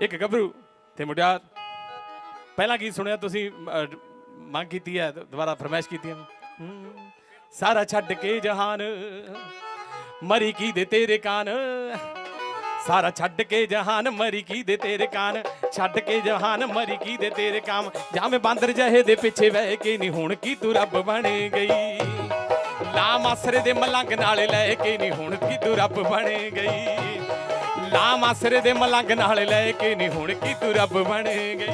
ਇੱਕ ਗੱਭਰੂ ਤੇ ਮੁਟਿਆਰ। ਪਹਿਲਾਂ ਕੀ ਸੁਣਿਆ ਤੁਸੀਂ? ਮੰਗ ਕੀਤੀ ਹੈ, ਦੁਬਾਰਾ ਫਰਮਾਇਸ਼ ਕੀਤੀ ਹੈ। ਸਾਰਾ ਛੱਡ ਕੇ ਜਹਾਨ, ਮਰੀ ਕੀ ਦੇ ਤੇਰੇ ਕਾਨ। ਸਾਰਾ ਛੱਡ ਕੇ ਜਹਾਨ, ਮਰੀ ਕੀ ਦੇ ਤੇਰੇ ਕਾਨ। ਛੱਡ ਕੇ ਜਹਾਨ, ਮਰੀ ਕੀ ਦੇ ਤੇਰੇ ਕਾਮ। ਜਾਵੇਂ ਬਾਂਦਰ ਜਹੇ ਦੇ ਪਿੱਛੇ ਬਹਿ ਕੇ ਨਹੀਂ ਹੁਣ ਕੀ ਤੂੰ ਰੱਬ ਬਣ ਗਈ। ਲਾ ਮਾਸਰੇ ਦੇ ਮਲੰਗ ਨਾਲ ਲੈ ਕੇ ਨਹੀਂ ਹੁਣ ਕੀ ਤੂੰ ਰੱਬ ਬਣ ਗਈ। ਲਾ ਮਾਸਰੇ ਦੇ ਮਲੰਗ ਨਾਲ ਲੈ ਕੇ ਨਹੀਂ ਹੁਣ ਕੀ ਤੂੰ ਰੱਬ ਬਣ ਗਈ?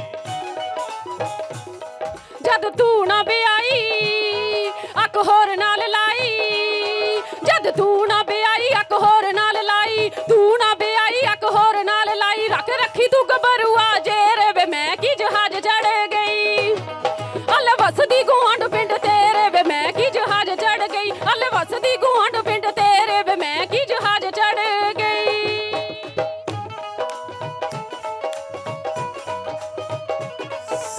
ਜਦ ਤੂੰ ਨਾ ਵਿਆਹੀ, ਅੱਖ ਹੋਰ ਨਾਲ ਲਾਈ। ਜਦ ਤੂੰ ਨਾ ਵਿਆਹੀ, ਅੱਖ ਹੋਰ ਨਾਲ ਲਾਈ। ਤੂੰ ਨਾ ਵਿਆਹੀ, ਅੱਖ ਹੋਰ ਨਾਲ ਲਾਈ। ਰੱਖ ਰੱਖੀ ਤੂੰ ਗਬਰੂਆ ਜੇਰੇ ਵੇ, ਮੈਂ ਕੀ ਜਹਾਜ਼ ਚੜ ਗਈ? ਅਲ ਵਸਦੀ ਗੁਆਂਢ ਪਿੰਡ ਤੇਰੇ ਵੇ, ਮੈਂ ਕੀ ਜਹਾਜ਼ ਚੜ ਗਈ? ਅਲ ਵਸਦੀ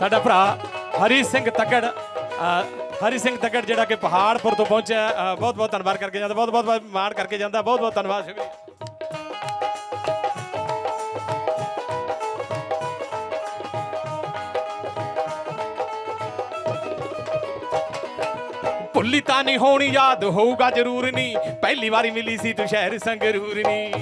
ਸਾਡਾ ਭਰਾ ਹਰੀ ਸਿੰਘ ਤੱਕੜ ਅ, ਹਰੀ ਸਿੰਘ ਤੱਕੜ ਜਿਹੜਾ ਕਿ ਪਹਾੜਪੁਰ ਤੋਂ ਪਹੁੰਚਿਆ ਬਹੁਤ ਬਹੁਤ ਧੰਨਵਾਦ ਕਰਕੇ ਜਾਂਦਾ ਬਹੁਤ ਬਹੁਤ ਮਾਣ ਕਰਕੇ ਜਾਂਦਾ ਬਹੁਤ ਬਹੁਤ ਧੰਨਵਾਦ ਸ਼ੁਕਰੀਆ। ਭੁੱਲੀ ਤਾਂ ਨਹੀਂ ਹੋਣੀ ਯਾਦ ਹੋਊਗਾ ਜ਼ਰੂਰ ਨਹੀਂ ਪਹਿਲੀ ਵਾਰੀ ਮਿਲੀ ਸੀ ਤੂੰ ਸ਼ਹਿਰ ਸੰਗਰੂਰ ਨਹੀਂ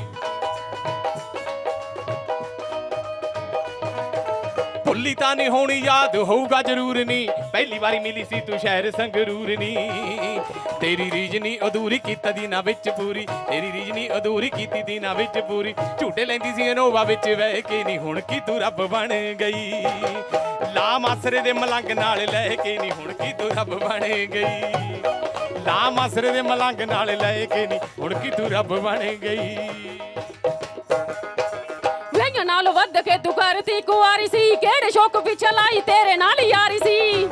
ਭੁੱਲੀ ਤਾਂ ਨਹੀਂ ਹੋਣੀ, ਯਾਦ ਹੋਊਗਾ ਜ਼ਰੂਰ ਨਹੀਂ ਪਹਿਲੀ ਵਾਰੀ ਮਿਲੀ ਸੀ ਤੂੰ ਸ਼ਹਿਰ ਸੰਗਰੂਰ ਨਹੀਂ ਤੇਰੀ ਰੀਝ ਨਹੀਂ ਅਧੂਰੀ ਕੀਤਾ ਦੀ ਨਾ ਵਿੱਚ ਪੂਰੀ। ਤੇਰੀ ਰੀਝ ਨਹੀਂ ਅਧੂਰੀ ਕੀਤੀ ਦੀ ਨਾ ਵਿੱਚ ਪੂਰੀ। ਝੂਟੇ ਲੈਂਦੀ ਸੀ ਅਨੋਵਾ ਵਿੱਚ ਵਹਿ ਕੇ ਨਹੀਂ ਹੁਣ ਕੀ ਤੂੰ ਰੱਬ ਬਣ ਗਈ। ਲਾ ਮਾਸਰੇ ਦੇ ਮਲੰਗ ਨਾਲ ਲੈ ਕੇ ਨਹੀਂ ਹੁਣ ਕੀ ਤੂੰ ਰੱਬ ਬਣ ਗਈ। ਲਾ ਮਾਸਰੇ ਦੇ ਮਲੰਗ ਨਾਲ ਲੈ ਕੇ ਨਹੀਂ ਹੁਣ ਕੀ ਤੂੰ ਰੱਬ ਬਣ ਗਈ। ਨਾਲ ਵੱਧ ਕੇ ਤੂੰ ਕਰਤੀ ਕੁਆਰੀ ਸੀ। ਕਿਹੜੇ ਸ਼ੌਕ ਪਿੱਛੇ ਲਾਈ ਤੇਰੇ ਨਾਲ ਯਾਰੀ ਸੀ।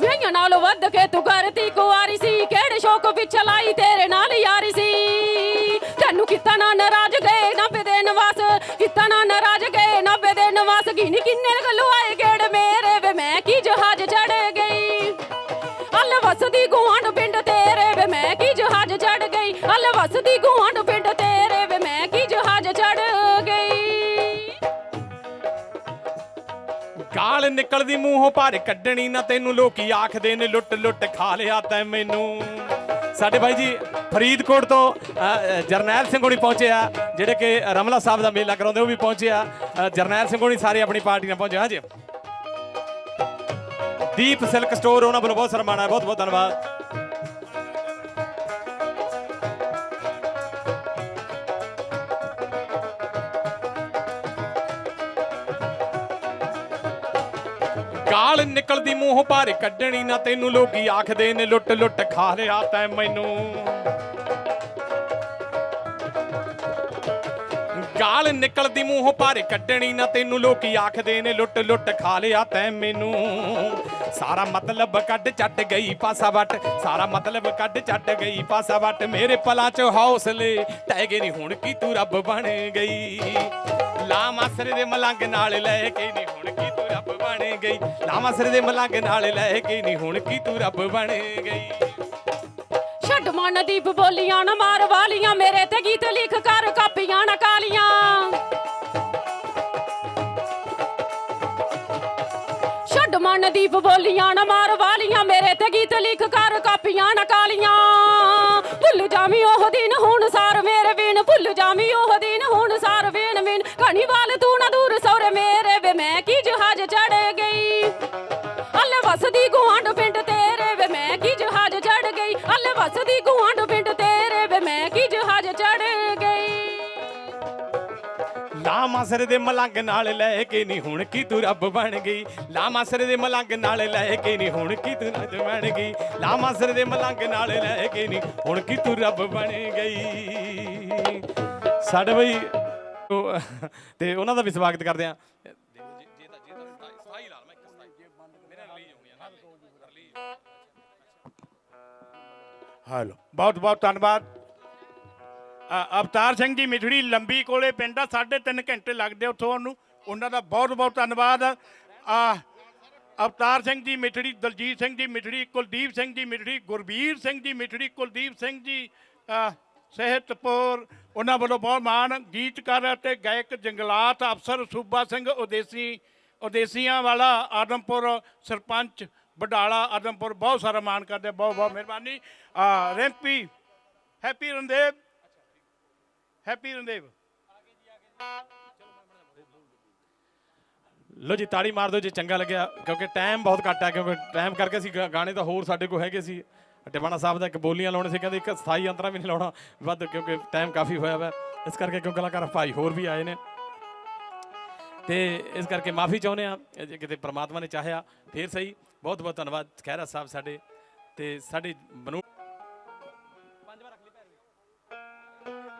ਲਈਆਂ ਨਾਲ ਵੱਧ ਕੇ ਤੂੰ ਕਰਤੀ ਕੁਆਰੀ ਸੀ। ਕਿਹੜੇ ਸ਼ੌਕ ਪਿੱਛੇ ਲਾਈ ਤੇਰੇ ਨਾਲ ਯਾਰੀ ਸੀ। ਤੈਨੂੰ ਕੀਤਾ ਨਾ ਨਾਰਾਜ਼ ਗਏ ਨੱਬੇ ਦੇ ਨਵਾਸ। ਕੀਤਾ ਨਾ ਨਾਰਾਜ਼ ਗਏ ਨੱਬੇ ਦੇ ਨਵਾਸ। ਗਿਣੀ ਕਿੰਨੇ ਗੱਲੂ ਆਏ ਗੇੜ ਮੇਰੇ ਵੇ। ਮੈਂ ਕੀ ਜਹਾਜ਼ ਚੜੇ ਹਲ ਗੁਆਂਢ ਪਿੰਡ ਤੇਰੇ ਵੇ ਮੈਂ ਕੀ ਜਹਾਜ਼ ਚੜ ਗਈ। ਗਾਲ ਨਿਕਲਦੀ ਮੂੰਹੋਂ ਪਰ ਕੱਢਣੀ ਨਾ ਤੈਨੂੰ, ਲੋਕੀ ਆਖਦੇ ਨੇ ਲੁੱਟ ਲੁੱਟ ਖਾ ਲਿਆ ਤੈਂ ਮੈਨੂੰ। ਸਾਡੇ ਬਾਈ ਜੀ ਫਰੀਦਕੋਟ ਤੋਂ ਜਰਨੈਲ ਸਿੰਘ ਹੋਣੀ ਪਹੁੰਚੇ ਆ, ਜਿਹੜੇ ਕਿ ਰਮਲਾ ਸਾਹਿਬ ਦਾ ਮੇਲਾ ਕਰਾਉਂਦੇ, ਉਹ ਵੀ ਪਹੁੰਚੇ ਆ। ਜਰਨੈਲ ਸਿੰਘ ਹੋਣੀ ਸਾਰੇ ਆਪਣੀ ਪਾਰਟੀ ਨਾਲ ਪਹੁੰਚੇ, ਹਾਂਜੀ। ਦੀਪ ਸਿਲਕ ਸਟੋਰ, ਉਹਨਾਂ ਵੱਲੋਂ ਬਹੁਤ ਸਨਮਾਨ ਹੈ ਬਹੁਤ ਬਹੁਤ ਧੰਨਵਾਦ। ਗਾਲ ਨਿਕਲਦੀ ਮੂੰਹੋਂ ਭਾਰੇ ਕੱਢਣੀ ਨਾ ਤੈਨੂੰ ਲੋਕੀ ਆਖਦੇ ਨੇ ਲੁੱਟ ਲੁੱਟ ਖਾ ਲਿਆ ਤੈ ਮੈਨੂੰ। ਗਾਲ ਨਿਕਲਦੀ ਮੂੰਹੋਂ ਭਾਰੇ ਕੱਢਣੀ ਨਾ ਤੈਨੂੰ ਲੋਕੀ ਆਖਦੇ ਨੇ ਲੁੱਟ ਲੁੱਟ ਖਾ ਲਿਆ ਤੈ ਮੈਨੂੰ। ਸਾਰਾ ਮਤਲਬ ਕੱਢ ਚੱਟ ਗਈ ਪਾਸਾ ਵਟ, ਸਾਰਾ ਮਤਲਬ ਕੱਢ ਚੱਟ ਗਈ ਪਾਸਾ ਵਟ। ਮੇਰੇ ਪਲਾਂ 'ਚ ਹੌਸਲੇ ਟਹਿ ਗਏ ਨਹੀਂ ਹੁਣ ਕੀ ਤੂੰ ਰੱਬ ਬਣ ਗਈ। ਲਾ ਮਾਸਰੇ ਦੇ ਮਲੰਗ ਨਾਲ ਲੈ ਕੇ ਨਹੀਂ ਹੁਣ ਕੀ ਤੂੰ ਬਣ ਗਈ। ਲਾ ਮਾਸਰੇ ਦੇ ਮਲੰਗ ਨਾਲ ਲੈ ਕੇ ਨਹੀਂ ਹੁਣ ਕੀ ਤੂੰ ਰੱਬ ਬਣ ਗਈ। ਛੱਡ ਮਨ ਬੋਲੀਆਂ, ਨਾ ਮਾਰ ਵਾਲੀਆਂ, ਮੇਰੇ ਤੇ ਗੀਤ ਲਿਖ ਕਰ ਕਾਪੀਆਂ, ਨਾ ਕਾਲੀਆਂ। ਛੱਡ ਮਨ ਦੀਪ ਬੋਲੀਆਂ, ਨਾ ਮਾਰ ਵਾਲੀਆਂ, ਮੇਰੇ ਤੇ ਗੀਤ ਲਿਖ ਕਰ ਕਾਪੀਆਂ, ਨਾ ਕਾਲੀਆਂ। ਭੁੱਲ ਜਾਵੀਂ ਉਹ ਦਿਨ ਹੁਣ ਸਾਰ ਲਾ ਮਾਸਰੇ ਦੇ ਮਲੰਗ ਨਾਲ ਲੈ ਕੇ ਨਹੀਂ ਹੁਣ ਕੀ ਤੂੰ ਰੱਬ ਬਣ ਗਈ? ਲਾ ਮਾਸਰੇ ਦੇ ਮਲੰਗ ਨਾਲ ਲੈ ਕੇ ਨਹੀਂ ਹੁਣ ਕੀ ਤੂੰ ਰੱਬ ਬਣ ਗਈ? ਲਾ ਮਾਸਰੇ ਦੇ ਮਲੰਗ ਨਾਲ ਲੈ ਕੇ ਨਹੀਂ ਹੁਣ ਕੀ ਤੂੰ ਰੱਬ ਬਣ ਗਈ? ਸਾਡੇ ਬਈ ਤੇ ਉਹਨਾਂ ਦਾ ਵੀ ਸਵਾਗਤ ਕਰਦੇ ਆ ਹੈਲੋ ਬਹੁਤ ਬਹੁਤ ਧੰਨਵਾਦ। ਅਵਤਾਰ ਸਿੰਘ ਜੀ ਮਿਠੜੀ ਲੰਬੀ ਕੋਲੇ ਪਿੰਡ ਆ 3.5 ਘੰਟੇ ਲੱਗਦੇ ਉੱਥੋਂ ਉਹਨੂੰ। ਉਹਨਾਂ ਦਾ ਬਹੁਤ ਬਹੁਤ ਧੰਨਵਾਦ। ਆ ਅਵਤਾਰ ਸਿੰਘ ਜੀ ਮਿਠੜੀ ਦਲਜੀਤ ਸਿੰਘ ਜੀ ਮਿਠੜੀ ਕੁਲਦੀਪ ਸਿੰਘ ਜੀ ਮਿਠੜੀ ਗੁਰਬੀਰ ਸਿੰਘ ਜੀ ਮਿਠੜੀ ਕੁਲਦੀਪ ਸਿੰਘ ਜੀ ਅ, ਸਿਹਤਪੁਰ। ਉਹਨਾਂ ਵੱਲੋਂ ਬਹੁਤ ਮਾਣ। ਗੀਤਕਾਰ ਅਤੇ ਗਾਇਕ ਜੰਗਲਾਤ ਅਫਸਰ ਸੂਬਾ ਸਿੰਘ ਉਦੇਸੀ ਉਦੇਸੀਆਂ ਵਾਲਾ ਆਦਮਪੁਰ ਸਰਪੰਚ ਬਡਾਲਾ ਆਦਮਪੁਰ ਬਹੁਤ ਸਾਰਾ ਮਾਣ ਕਰਦੇ ਬਹੁਤ ਬਹੁਤ ਮਿਹਰਬਾਨੀ। ਆ ਹੈਪੀ ਰੰਦੇਵ ਹੈਪੀ ਰੰਦੇਵ ਲੋ ਜੀ, ਤਾੜੀ ਮਾਰ ਦਿਓ ਜੇ ਚੰਗਾ ਲੱਗਿਆ, ਕਿਉਂਕਿ ਟਾਈਮ ਬਹੁਤ ਘੱਟ ਹੈ ਕਿਉਂਕਿ ਟਾਈਮ ਕਰਕੇ ਅਸੀਂ ਗਾ- ਗਾਣੇ ਤਾਂ ਹੋਰ ਸਾਡੇ ਕੋਲ ਹੈਗੇ ਸੀ। ਟਿਵਾਣਾ ਸਾਹਿਬ ਦਾ ਇੱਕ ਬੋਲੀਆਂ ਲਾਉਣੇ ਸੀ, ਕਹਿੰਦੇ ਇੱਕ ਸਥਾਈ ਅੰਤਰਾ ਵੀ ਨਹੀਂ ਲਾਉਣਾ, ਵੱਧ, ਕਿਉਂਕਿ ਟਾਈਮ ਕਾਫੀ ਹੋਇਆ ਵਾ। ਇਸ ਕਰਕੇ ਕਿਉਂਕਿ ਕਲਾਕਾਰ ਭਾਈ ਹੋਰ ਵੀ ਆਏ ਨੇ। ਤੇ ਇਸ ਕਰਕੇ ਮਾਫੀ ਚਾਹੁੰਦੇ ਆ ਜੇ ਕਿਤੇ ਪ੍ਰਮਾਤਮਾ ਨੇ ਚਾਹਿਆ, ਫੇਰ ਸਹੀ। ਬਹੁਤ ਬਹੁਤ ਧੰਨਵਾਦ, ਖਹਿਰਾ ਸਾਹਿਬ ਸਾਡੇ ਤੇ ਸਾਡੇ ਬਨੂ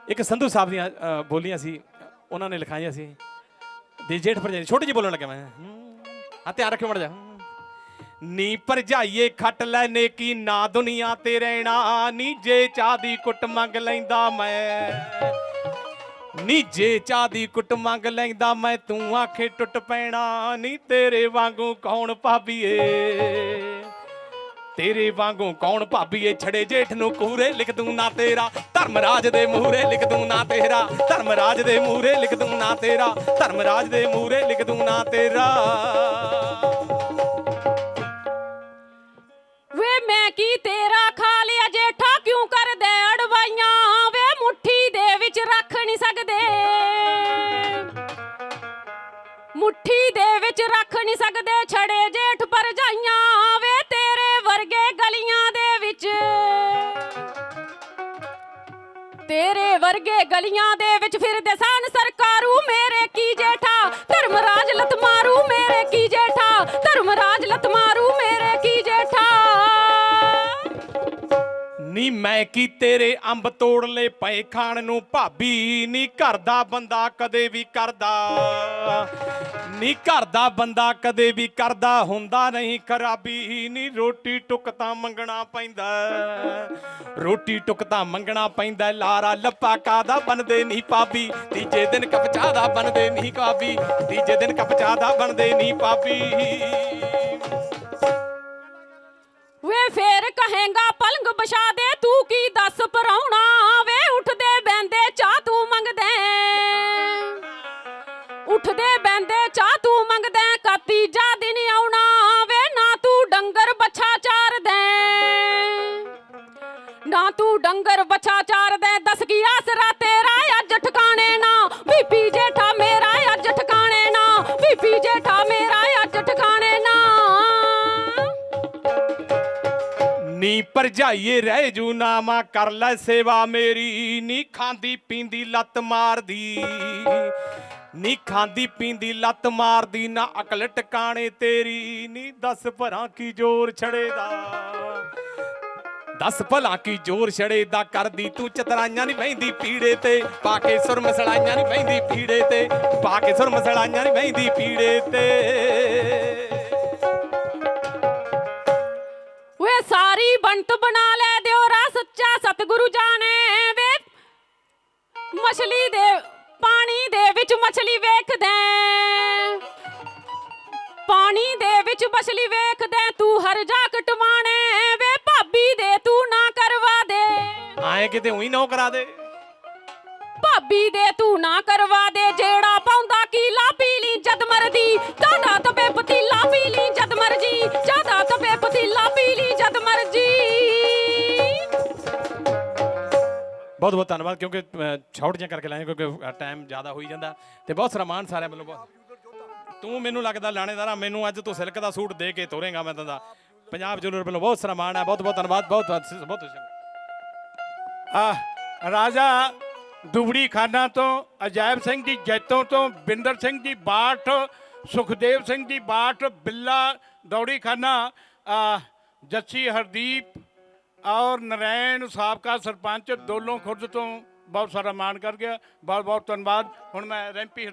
ਇੱਕ ਸੰਧੂ ਸਾਹਿਬ ਦੀਆਂ ਬੋਲੀਆਂ ਸੀ, ਉਹਨਾਂ ਨੇ ਲਿਖਾਈਆਂ ਸੀ। ਦੇ ਜੇਠ ਭਰਜਾਈ ਛੋਟੀ ਜਿਹੀ ਬੋਲਣ ਲੱਗਾ ਮੈਂ। ਹੂੰ। ਧਿਆਨ ਰੱਖਿਓ ਮੜ ਜਾ ਨੀ ਭਰਜਾਈਏ ਖੱਟ ਲੈ ਨੇਕੀ ਨਾ ਦੁਨੀਆ ਤੇ ਰਹਿਣਾ, ਨੀ ਜੇ ਚਾਹ ਦੀ ਕੁੱਟ ਮੰਗ ਲੈਂਦਾ ਮੈਂ। ਨੀ ਜੇ ਚਾਹ ਦੀ ਕੁੱਟ ਮੰਗ ਲੈਂਦਾ ਮੈਂ, ਤੂੰ ਆਖੇ ਟੁੱਟ ਪੈਣਾ, ਨੀ ਤੇਰੇ ਵਾਂਗੂ ਕੌਣ ਭਾਬੀਏ। ਤੇਰੇ ਵਾਂਗੂ ਕੌਣ ਭਾਬੀਏ ਛੜੇ ਜੇਠ ਨੂੰ ਕੂਰੇ ਲਿਖ ਦੂੰ ਨਾ ਤੇਰਾ। ਧਰਮਰਾਜ ਦੇ ਮੂਹਰੇ ਲਿਖ ਦੂੰ ਨਾ ਤੇਰਾ। ਧਰਮਰਾਜ ਦੇ ਮੂਹਰੇ ਲਿਖ ਦੂੰ ਨਾ ਤੇਰਾ। ਧਰਮਰਾਜ ਦੇ ਮੂਹਰੇ ਲਿਖ ਦੂੰ ਨਾ ਤੇਰਾ। ਵੇ ਮੈਂ ਕੀ ਤੇਰਾ ਖਾ ਲਿਆ? ਜੇਠਾ ਕਿਉਂ ਕਰਦੇ ਅੜਵਾਈਆਂ? ਵੇ ਮੁੱਠੀ ਦੇ ਵਿੱਚ ਰੱਖ ਨਹੀਂ ਸਕਦੇ। ਮੁੱਠੀ ਦੇ ਵਿੱਚ ਰੱਖ ਨਹੀਂ ਸਕਦੇ। ਛੜੇ ਜੇਠ ਪਰ ਜਾਈਆਂ ਵਰਗੇ ਗਲੀਆਂ ਦੇ ਵਿੱਚ। ਤੇਰੇ ਵਰਗੇ ਗਲੀਆਂ ਦੇ ਵਿੱਚ ਫਿਰਦੇ ਸਨ ਸਰਕਾਰੂ ਮੇਰੇ ਕੀ ਜੇਠਾ। ਮੈਂ ਕੀ ਤੇਰੇ ਅੰਬ ਤੋੜ ਲੈ ਪਏ ਖਾਣ ਨੂੰ ਭਾਬੀ ਨੀ ਘਰ ਦਾ ਬੰਦਾ ਕਦੇ ਵੀ ਕਰਦਾ। ਨੀ ਘਰ ਦਾ ਬੰਦਾ ਕਦੇ ਵੀ ਕਰਦਾ, ਹੁੰਦਾ ਨਹੀਂ ਖਰਾਬੀ। ਨੀ ਰੋਟੀ ਟੁੱਕ ਤਾਂ ਮੰਗਣਾ ਪੈਂਦਾ। ਰੋਟੀ ਟੁੱਕ ਤਾਂ ਮੰਗਣਾ ਪੈਂਦਾ, ਲਾਰਾ ਲੱਪਾ ਕਾਦਾ ਬਣਦੇ ਨਹੀਂ ਭਾਬੀ? ਤੀਜੇ ਦਿਨ ਕਪਚਾ ਦਾ ਬਣਦੇ ਨਹੀਂ ਭਾਬੀ। ਤੀਜੇ ਦਿਨ ਕਪਚਾ ਦਾ ਬਣਦੇ ਨਹੀਂ ਭਾਬੀ। ਫੇਰ ਕਹੇਗਾ ਪਲੰਗ ਬਿਛਾ ਦੇ ਤੂੰ ਕੀ ਦੱਸ ਪਰ ਨੀ ਭਰਜਾਈਏ, ਰਹਿ ਜੂ ਨਾਮਾ, ਕਰ ਲੈ ਸੇਵਾ ਮੇਰੀ। ਨੀ ਖਾਂਦੀ ਪੀਂਦੀ ਲੱਤ ਮਾਰਦੀ, ਨੀ ਖਾਂਦੀ ਪੀਂਦੀ ਲੱਤ ਮਾਰਦੀ, ਨਾ ਅਕਲ ਟਿਕਾਣੇ ਤੇਰੀ। ਨੀ ਦਸ ਭਰਾਂ ਕੀ ਜ਼ੋਰ ਛੜੇਦਾ, ਦਸ ਭਲਾ ਕੀ ਜ਼ੋਰ ਛੜੇ ਦਾ ਕਰਦੀ। ਤੂੰ ਚਤਰਾਈਆਂ ਨਹੀਂ ਬਹਿੰਦੀ ਪੀੜੇ ਤੇ, ਪਾ ਕੇ ਸੁਰ ਮਸਲਾਈਆਂ ਨਹੀਂ ਬਹਿੰਦੀ ਪੀੜੇ ਤੇ, ਪਾ ਕੇ ਸੁਰ ਮਸਲਾਈਆਂ ਨਹੀਂ ਬਹਿੰਦੀ ਪੀੜੇ ਤੇ। ਬੰਤ ਬਣਾ ਲੈ ਦਿਓਰਾ ਸੱਚਾ ਸਤਿਗੁਰੂ ਜਾਣੇ ਵੇ। ਮਛਲੀ ਦੇ ਪਾਣੀ ਦੇ ਵਿੱਚ ਮਛਲੀ ਵੇਖਦੇ। ਪਾਣੀ ਦੇ ਵਿੱਚ ਮਛਲੀ ਵੇਖਦੇ ਤੂੰ ਹਰ ਜਾ ਕਟਵਾਣੇ ਵੇ। ਭਾਬੀ ਦੇ ਤੂੰ ਨਾ ਕਰਵਾ ਦੇ। ਆਏ ਕਿਤੇ ਉਹੀ ਨਾ ਕਰਾ ਦੇ। ਭਾਬੀ ਦੇ ਤੂੰ ਨਾ ਕਰਵਾ ਦੇ। ਜਿਹੜਾ ਪਾਉਂਦਾ ਕੀਲਾ ਪੀਲੀ ਜਦ ਮਰਦੀ ਕਾਦਾ ਤਪੇ ਪਤੀਲਾ ਪੀਲੀ ਜਦ ਮਰਜ਼ੀ ਜ਼ਿਆਦਾ ਤਪੇ ਪਤੀਲਾ ਬਹੁਤ ਬਹੁਤ ਧੰਨਵਾਦ ਕਿਉਂਕਿ ਛੋਟ ਜਿਹਾ ਕਰਕੇ ਲਾਏ ਕਿਉਂਕਿ ਟਾਈਮ ਜ਼ਿਆਦਾ ਹੋਈ ਜਾਂਦਾ। ਤੇ ਬਹੁਤ ਸਾਰਾ ਮਾਣ ਸਾਰਿਆਂ ਵੱਲੋਂ ਬਹੁਤ। ਤੂੰ ਮੈਨੂੰ ਲੱਗਦਾ ਲਾਣੇਦਾਰਾ ਮੈਨੂੰ ਅੱਜ ਤੂੰ ਸਿਲਕ ਦਾ ਸੂਟ ਦੇ ਕੇ ਤੋਰੇਗਾ ਮੈਂ ਤੈਨੂੰ ਪੰਜਾਬ ਜੁਲਰ ਵੱਲੋਂ ਬਹੁਤ ਸਾਰਾ ਮਾਣ ਹੈ ਬਹੁਤ ਬਹੁਤ ਧੰਨਵਾਦ ਬਹੁਤ ਬਹੁਤ। ਆ ਰਾਜਾ ਦੁਬੜੀ ਖਾਨਾ ਤੋਂ ਅਜਾਇਬ ਸਿੰਘ ਦੀ ਜੈਤੋਂ ਤੋਂ ਬਿੰਦਰ ਸਿੰਘ ਦੀ ਬਾਠ ਸੁਖਦੇਵ ਸਿੰਘ ਦੀ ਬਾਠ ਬਿੱਲਾ ਦੌੜੀ ਖਾਨਾ ਆ ਜੱਸੀ ਹਰਦੀਪ ਔਰ ਨਰੈਣ ਸਾਬਕਾ ਸਰਪੰਚ ਦੋਲੋਂ ਖੁਰਦ ਤੋਂ ਬਹੁਤ ਸਾਰਾ ਮਾਣ ਕਰ ਗਿਆ। ਬਹੁਤ ਬਹੁਤ ਧੰਨਵਾਦ। ਹੁਣ ਮੈਂ ਰੈਂਪੀ